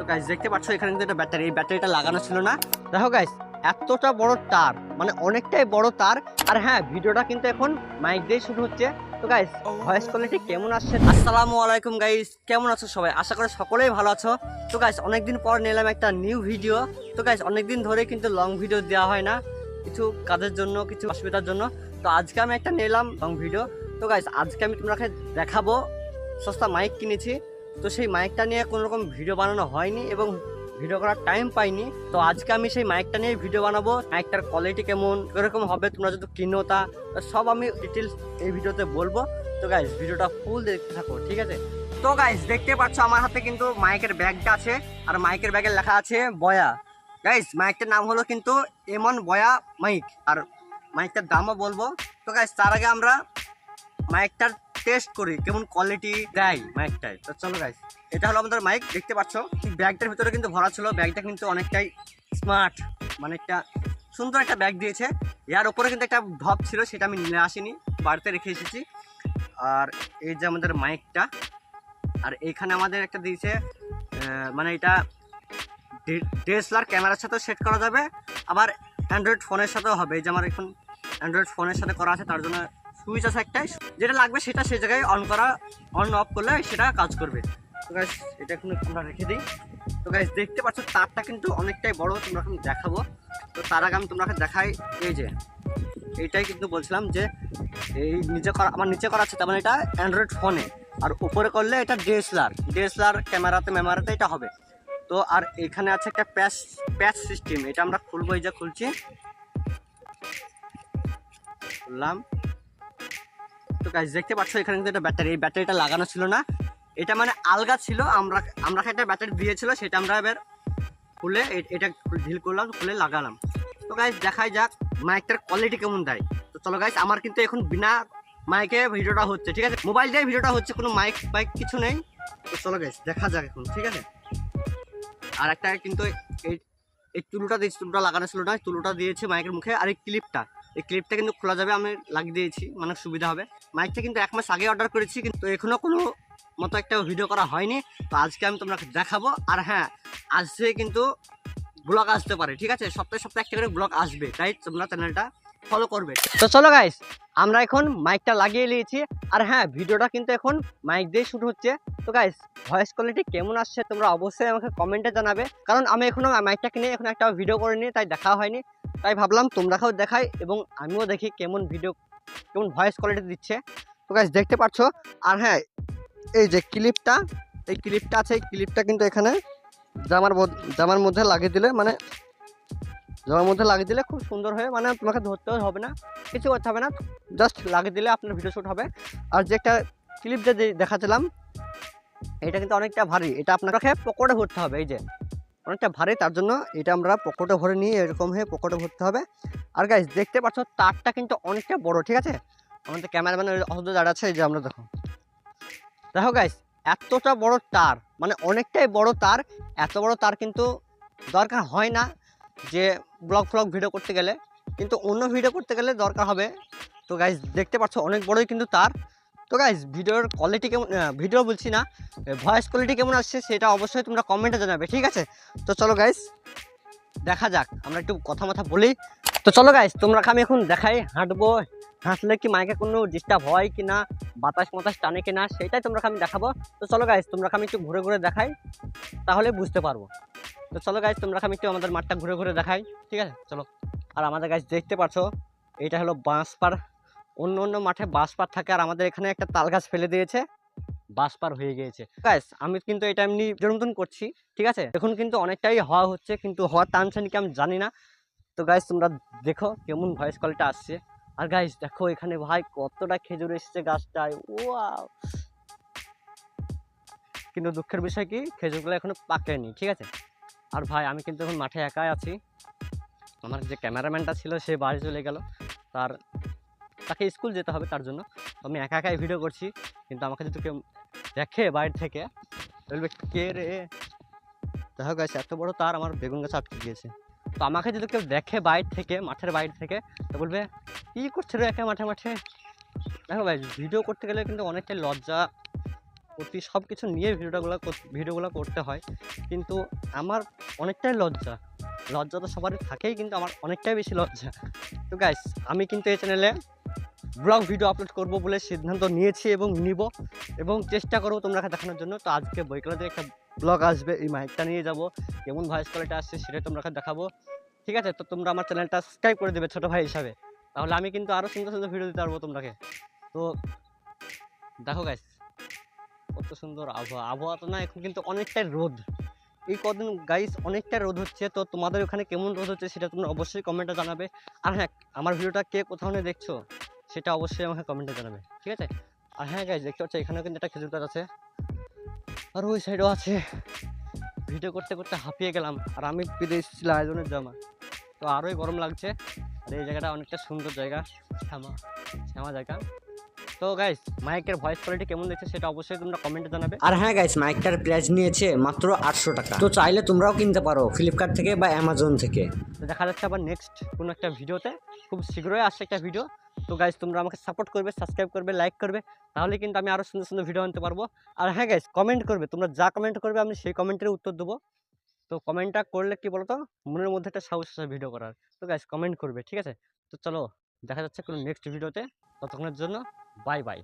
তো গাইস দেখতে পাচ্ছ, এখানে কিন্তু একটা ব্যাটারি, এই ব্যাটারিটা লাগানো ছিল না। দেখো গাইস এতটা বড় তার মানে অনেকটাই বড় তার। আর হ্যাঁ ভিডিওটা কিন্তু এখন মাইক দিয়ে শুরু হচ্ছে। তো গাইস ভয়েস কোয়ালিটি কেমন আসছে আসসালামু আলাইকুম গাইস কেমন আছো সবাই? আশা করি সকলেই ভালো আছো। তো গাইস অনেকদিন পর নিলাম একটা নিউ ভিডিও তো গাইস অনেকদিন ধরে কিন্তু লং ভিডিও দেওয়া হয় না। কিছু কাজের জন্য, কিছু অসুবিধার জন্য। তো আজকে আমি একটা নিলাম লং ভিডিও তো গাইস আজকে আমি তোমাকে দেখাবো, সস্তা মাইক কিনেছি। তো সেই মাইকটা নিয়ে কোনো রকম ভিডিও বানানো হয়নি এবং ভিডিও করার টাইম পাইনি। তো আজকে আমি সেই মাইকটা নিয়ে ভিডিও বানাবো। মাইকটার কোয়ালিটি কেমন, কীরকম হবে, তোমরা যদি কিনো তা সব আমি ডিটেলস এই ভিডিওতে বলব। তো গাইস ভিডিওটা ফুল দেখতে থাকো, ঠিক আছে? তো গাইস দেখতে পাচ্ছ আমার হাতে কিন্তু মাইকের ব্যাগটা আছে, আর মাইকের ব্যাগে লেখা আছে বয়া। গাইস মাইকটার নাম হলো কিন্তু এমন বয়া মাইক আর মাইকটার দামও বলব। তো গাইস তার আগে আমরা মাইকটার টেস্ট করি, কেমন কোয়ালিটি দেয় মাইকটায় তো চলো গাইস এটা হলো আমাদের মাইক দেখতে পাচ্ছ? ব্যাগটার ভিতরে কিন্তু ভরা ছিল ব্যাগটা কিন্তু অনেকটাই স্মার্ট মানে একটা সুন্দর একটা ব্যাগ দিয়েছে। এর উপরে কিন্তু একটা ঢপ ছিল, সেটা আমি নিয়ে আসিনি, বাড়িতে রেখে এসেছি। আর এই যে আমাদের মাইকটা আর এইখানে আমাদের একটা দিয়েছে মানে এটা ডিএসএলআর ক্যামেরার সাথেও সেট করা যাবে। আবার অ্যান্ড্রয়েড ফোনের সাথেও হবে, এই যে আমার এখন অ্যান্ড্রয়েড ফোনের সাথে করা আছে, তার জন্য সুইচ আছে একটাই যেটা লাগবে সেটা সেই জায়গায় অন করা অন অফ করলে সেটা কাজ করবে। তো গাইস এটা এখন তোমরা রেখে দিই। তো গাইস দেখতে পাচ্ছ তারটা কিন্তু অনেকটাই বড়, তোমরা এখন দেখাবো। তো তার আগে আমি তোমাকে দেখাই, এই যে, এইটাই কিন্তু বলছিলাম যে, এই নিচে করা, আমার নিচে করা আছে, তার মানে এটা অ্যান্ড্রয়েড ফোনে আর উপরে করলে এটা ডিএসএলআর ডিএসএলআর ক্যামেরাতে ম্যামেরাতে এটা হবে। তো আর এখানে আছে একটা প্যাচ প্যাচ সিস্টেম এটা আমরা খুলবো, এই যে খুলছি। খুললাম। তো গাইজ দেখতে পাচ্ছ, এখানে কিন্তু একটা ব্যাটারি এই ব্যাটারিটা লাগানো ছিল না। এটা মানে আলগা ছিল, আমরা আমরা একটা ব্যাটারি দিয়েছিল, সেটা আমরা এবার খুলে এটা ঢিল করলাম, খুলে লাগালাম। তো গাইজ দেখাই যাক মাইকটার কোয়ালিটি কেমন দেয়। তো চলো গাইজ আমার কিন্তু এখন বিনা মাইকে ভিডিওটা হচ্ছে, ঠিক আছে? মোবাইল দিয়ে ভিডিওটা হচ্ছে, কোনো মাইক বাইক কিছু নেই। তো চলো গাইজ দেখা যাক এখন, ঠিক আছে? আর একটা কিন্তু এই এই তুলোটা দিয়েছি তুলোটা লাগানো ছিল না তুলোটা দিয়েছে মাইকের মুখে, আর এই ক্লিপটা এই ক্লিপটা কিন্তু খোলা যাবে, আমি লাগিয়ে দিয়েছি মানে সুবিধা হবে। মাইকটা কিন্তু এক মাস আগে অর্ডার করেছি, কিন্তু এখনও কোনো মতো একটা ভিডিও করা হয়নি। তো আজকে আমি তোমাকে দেখাবো, আর হ্যাঁ আজকে কিন্তু ব্লগ আসতে পারে, ঠিক আছে? সপ্তাহে সপ্তাহে একটা করে ব্লগ আসবে, তাই তোমরা চ্যানেলটা ফলো করবে। তো চলো গাইস আমরা এখন মাইকটা লাগিয়ে নিয়েছি, আর হ্যাঁ ভিডিওটা কিন্তু এখন মাইক দিয়ে শুরু হচ্ছে। তো গাইস ভয়েস কোয়ালিটি কেমন আসছে তোমরা অবশ্যই আমাকে কমেন্টে জানাবে। কারণ আমি এখনও মাইকটা কিনে এখন একটা ভিডিও করে নিই তাই দেখা হয়নি। তাই ভাবলাম তোমরাকেও দেখাই এবং আমিও দেখি কেমন ভিডিও কেমন ভয়েস কোয়ালিটি দিচ্ছে। তো গাইস দেখতে পাচ্ছ আর হ্যাঁ এই যে ক্লিপটা এই ক্লিপটা আছে, এই ক্লিপটা কিন্তু এখানে জামার জামার মধ্যে লাগিয়ে দিলে মানে জামার মধ্যে লাগিয়ে দিলে খুব সুন্দর হয়ে মানে তোমাকে ধরতেও হবে না, কিছু করতে হবে না জাস্ট লাগিয়ে দিলে আপনার ভিডিও শ্যুট হবে। আর যে একটা ক্লিপ যে দেখাচ্ছিলাম, এটা কিন্তু অনেকটা ভারী, এটা আপনাকে পকেটে ভরতে হবে, এই যে। অনেকটা ভারী, তার জন্য এটা আমরা পকেটে ভরে নিয়ে এরকম হয়ে পকেটে ভরতে হবে। আর গাইজ দেখতে পাচ্ছ তারটা কিন্তু অনেকটা বড়, ঠিক আছে? আমাদের ক্যামেরাম্যানের অসুদ্ধ দাঁড়া আছে যে আমরা দেখো। দেখো গাইজ এতটা বড় তার মানে অনেকটাই বড় তার, এত বড় তার কিন্তু দরকার হয় না যে ব্লগ ফ্লগ ভিডিও করতে গেলে। কিন্তু অন্য ভিডিও করতে গেলে দরকার হবে। তো গাইজ দেখতে পাচ্ছ অনেক বড়ই কিন্তু তার। তো গাইজ ভিডিওর কোয়ালিটি কেমন ভিডিও বলছি না ভয়েস কোয়ালিটি কেমন আসছে সেটা অবশ্যই তোমরা কমেন্টে জানাবে, ঠিক আছে? তো চলো গাইজ দেখা যাক, আমরা একটু কথা মাথা বলি। তো চলো গাইজ তোমরা আমি এখন দেখাই, হাঁটবো, হাঁটলে কি মাইকে কোনো ডিস্টার্ব হয় কি না, বাতাস মাতাস টানে কি না, সেটাই তোমরা আমি দেখাবো। তো চলো গাইজ তোমরা আমি একটু ঘুরে ঘুরে দেখাই, তাহলে বুঝতে পারব। তো চলো গাইজ তোমরা আমি একটু আমাদের মাঠটা ঘুরে ঘুরে দেখাই, ঠিক আছে? চলো। আর আমাদের গাছ দেখতে পারছ এটা হলো বাঁশপাড় অন্য অন্য মাঠে বাস পার থাকে আর আমাদের এখানে একটা তাল গাছ ফেলে দিয়েছে। বাঁশপাড় হয়ে গিয়েছে। গাইস আমি কিন্তু এটা এমনি নিজের মতন করছি, ঠিক আছে? এখন কিন্তু অনেকটাই হওয়া হচ্ছে, কিন্তু হওয়ার টানছে নাকি আমি জানি না। তো গাইস তোমরা দেখো কেমন ভয়েস কলটা আসছে। আর গাইস দেখো এখানে ভাই কতটা খেজুর এসেছে গাছটায় ওয়াও কিন্তু দুঃখের বিষয় কি, খেজুরগুলো এখনও পাকেনি, ঠিক আছে? আর ভাই, আমি কিন্তু এখন মাঠে একাই আছি। আমার যে ক্যামেরাম্যানটা ছিল, সে বাড়ি চলে গেল। তার তাকে স্কুল যেতে হবে তার জন্য। আমি একা একাই ভিডিও করছি, কিন্তু আমাকে যদি কেউ দেখে বাইরে থেকে, বলবে, কে রে? দেখো গাছ এত বড় তার আমার বেগুন গাছ আটকে গিয়েছে। তো আমাকে যদি কেউ দেখে বাইরে থেকে, মাঠের বাইরে থেকে, তো বলবে, কী করছে রে একা মাঠে মাঠে? দেখো ভাই ভিডিও করতে গেলে কিন্তু অনেকটাই লজ্জা প্রতি সব কিছু নিয়ে ভিডিওগুলো ভিডিওগুলো করতে হয়। কিন্তু আমার অনেকটাই লজ্জা। লজ্জা তো সবারই থাকেই, কিন্তু আমার অনেকটাই বেশি লজ্জা। তো গাইস আমি কিন্তু এই চ্যানেলে ব্লগ ভিডিও আপলোড করব বলে সিদ্ধান্ত নিয়েছি এবং নিব এবং চেষ্টা করব তোমরা দেখানোর জন্য। তো আজকে বইকালাতে একটা ব্লগ আসবে, এই মাইকটা নিয়ে যাব। কেমন ভয়েস কোয়ালিটি আসছে সেটা তোমরা দেখাবো। ঠিক আছে? তো তোমরা আমার চ্যানেলটা সাবস্ক্রাইব করে দেবে ছোটো ভাই হিসাবে। তাহলে আমি কিন্তু আরও সুন্দর সুন্দর ভিডিও দিতে পারব তোমাকে তো দেখো গাইস কত সুন্দর আবহাওয়া। আবহাওয়া তো না, এখন কিন্তু অনেকটাই রোদ। এই কদিন গাইস অনেকটা রোদ হচ্ছে। তো তোমাদের ওখানে কেমন রোদ হচ্ছে সেটা তোমরা অবশ্যই কমেন্টে জানাবে। আর হ্যাঁ আমার ভিডিওটা কে কোথাও নিয়ে দেখছ? সেটা অবশ্যই আমাকে কমেন্টে জানাবে, ঠিক আছে? আর হ্যাঁ গাইজ দেখতে পাচ্ছি, এখানেও কিন্তু একটা খেজুর গাছ আছে। আর ওই সাইডও আছে। ভিডিও করতে করতে হাঁপিয়ে গেলাম। আর আমি পেরে এসেছি আয়োজনের জামা। তো আরোই গরম লাগছে। আর এই জায়গাটা অনেকটা সুন্দর জায়গা। শ্যামা শ্যামা জায়গা। তো গাইস মাইকের ভয়েস কোয়ালিটি কেমন দেখছে সেটা অবশ্যই তোমরা কমেন্টে জানাবে। আর হ্যাঁ গাইস মাইকটার প্রাইস নিয়েছে মাত্র আটশো টাকা। তো চাইলে তোমরাও কিনতে পারো ফ্লিপকার্ট থেকে বা অ্যামাজন থেকে। তো দেখা যাচ্ছে আবার নেক্সট কোনো একটা ভিডিওতে খুব শীঘ্রই আসছে একটা ভিডিও তো গাইজ তোমরা আমাকে সাপোর্ট করবে সাবস্ক্রাইব করবে লাইক করবে। তাহলে কিন্তু আমি আরও সুন্দর সুন্দর ভিডিও আনতে পারব। আর হ্যাঁ গাইজ কমেন্ট করবে তোমরা যা কমেন্ট করবে আমি সেই কমেন্টের উত্তর দেবো। তো কমেন্টটা করলে কি বলতো? মনের মধ্যে একটা সাহস আসে ভিডিও করার। তো গাইজ কমেন্ট করবে ঠিক আছে? তো চলো দেখা যাচ্ছে কোনো নেক্সট ভিডিওতে ততক্ষণের জন্য বাই বাই